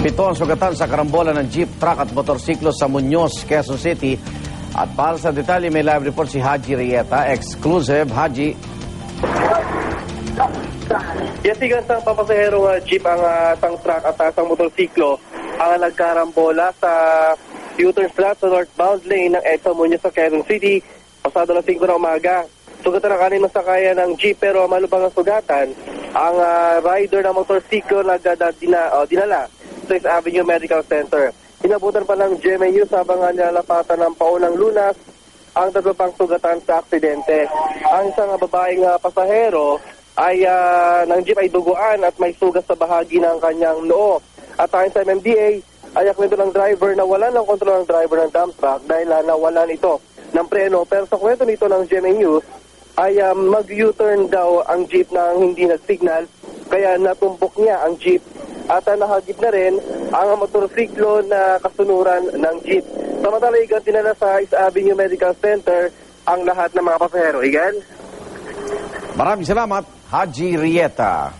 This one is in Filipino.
Pito ang sugatan sa karambola ng jeep, truck at motorsiklo sa Muñoz, Quezon City. At para sa detalye, may live report si Haji Rieta, exclusive. Haji, Yasigan sa papasaherong uh, jeep ang uh, truck at isang motorsiklo ang nagkarambola sa U-turn slot sa northbound lane ng EDSA Muñoz sa Quezon City pasado na 5 ng umaga. Sugatan ang kanin masakaya ng jeep pero malubang ang sugatan. Ang uh, rider ng motorsiklo nagdada, dina, oh, dinala 6th Avenue Medical Center. Inabutan pa ng GMAU sa abangan nilalapatan ng paunang lunas ang tatlo pang sugatan sa aksidente. Ang isang babaeng uh, pasahero ay ah, ng jeep ay duguan at may sugas sa bahagi ng kanyang noo. At ayon sa MMDA, ayak nito ng driver na wala ng kontrol ng driver ng dump truck dahil uh, nawalan ito ng preno. Pero sa kwento nito ng GMA News, ay ah, mag-U-turn daw ang jeep nang hindi nag-signal kaya natumbok niya ang jeep at nahagip na rin ang motorsiklo na kasunuran ng jeep. Samantala, igan tinala sa East Avenue Medical Center ang lahat ng mga pasahero. Igan? maraming salamat, Haji Rieta.